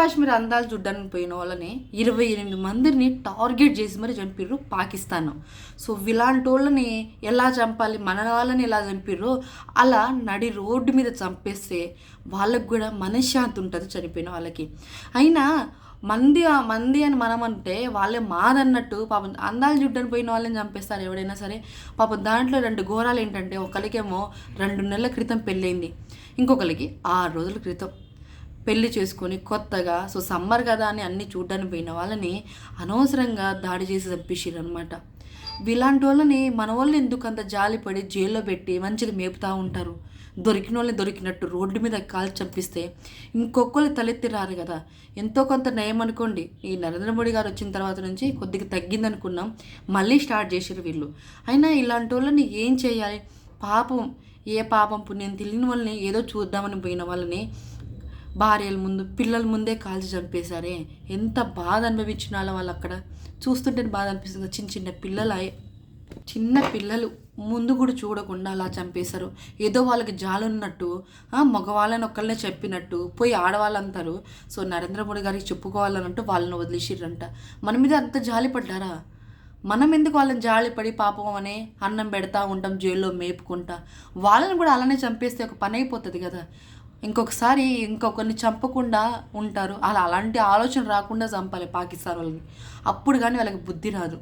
కాశ్మీర్ అందాలు చూడ్డానికి పోయిన వాళ్ళని ఇరవై ఎనిమిది మందిని టార్గెట్ చేసి మరి చంపిర్రు పాకిస్తాన్. సో ఇలాంటి వాళ్ళని ఎలా చంపాలి? మన వాళ్ళని ఎలా చంపిర్రు? అలా నడి రోడ్డు మీద చంపేస్తే వాళ్ళకు కూడా మనశ్శాంతి ఉంటుంది చనిపోయిన వాళ్ళకి. అయినా మంది మంది అని మనం అంటే వాళ్ళే మాదన్నట్టు పాపం అందాలు చూడ్డానికి పోయిన వాళ్ళని చంపేస్తారు ఎవడైనా సరే. పాపం దాంట్లో రెండు ఘోరాలు ఏంటంటే ఒకరికేమో రెండు నెలల క్రితం పెళ్ళైంది. ఇంకొకరికి ఆరు రోజుల క్రితం. పెళ్ళి చేసుకొని కొత్తగా సో సమ్మర్ కదా అని అన్ని చూడ్డానికి పోయిన వాళ్ళని అనవసరంగా దాడి చేసి చంపేసారు అనమాట ఇలాంటి వాళ్ళని మన వాళ్ళు ఎందుకు అంత జాలిపడి జైల్లో పెట్టి మంచిగా మేపుతూ ఉంటారు? దొరికిన వాళ్ళని దొరికినట్టు రోడ్డు మీద కాల్చి చంపిస్తే ఇంకొకళ్ళు తలెత్తి రారు కదా. ఎంతో కొంత నయం అనుకోండి. ఈ నరేంద్ర మోడీ గారు వచ్చిన తర్వాత నుంచి కొద్దిగా తగ్గిందనుకున్నాం మళ్ళీ స్టార్ట్ చేశారు వీళ్ళు. అయినా ఇలాంటి వాళ్ళని ఏం చేయాలి? పాపం ఏ పాపం పుణ్యం తెలియని వాళ్ళని ఏదో చూద్దామని పోయిన వాళ్ళని భార్యల ముందు పిల్లల ముందే కాల్చి చంపేశారే. ఎంత బాధ అనుభవించిన వాళ్ళు అక్కడ. చూస్తుంటే బాధ అనిపిస్తుంది. చిన్న చిన్న పిల్లల చిన్న పిల్లలు ముందు కూడా చూడకుండా అలా చంపేశారు. ఏదో వాళ్ళకి జాలున్నట్టు మగవాళ్ళని ఒక్కళ్ళనే చెప్పినట్టు పోయి ఆడవాళ్ళంటారు సో నరేంద్ర మోడీ గారికి చెప్పుకోవాలన్నట్టు వాళ్ళని వదిలేసిర్రంట. మన మీద అంత జాలి పడ్డారా? మనం ఎందుకు వాళ్ళని జాలిపడి పాపం అనే అన్నం పెడతా ఉంటాం జైల్లో మేపుకుంటా? వాళ్ళని కూడా అలానే చంపేస్తే ఒక పని అయిపోతుంది కదా. ఇంకొకసారి ఇంకొకరిని చంపకుండా ఉంటారు. అలా అలాంటి ఆలోచన రాకుండా చంపాలి పాకిస్తాన్ వాళ్ళని. అప్పుడు కానీ వాళ్ళకి బుద్ధి రాదు.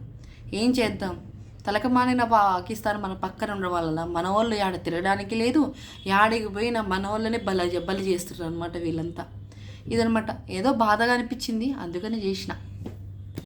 ఏం చేద్దాం? తలకమానిన పాకిస్తాన్ మన పక్కన ఉండడం వల్ల మన వాళ్ళు యాడ తిరగడానికి లేదు. యాడికి పోయిన మన వాళ్ళనే బల బలి చేస్తున్నారు అనమాట వీళ్ళంతా. ఇదనమాట ఏదో బాధగా అనిపించింది. అందుకని చేసిన.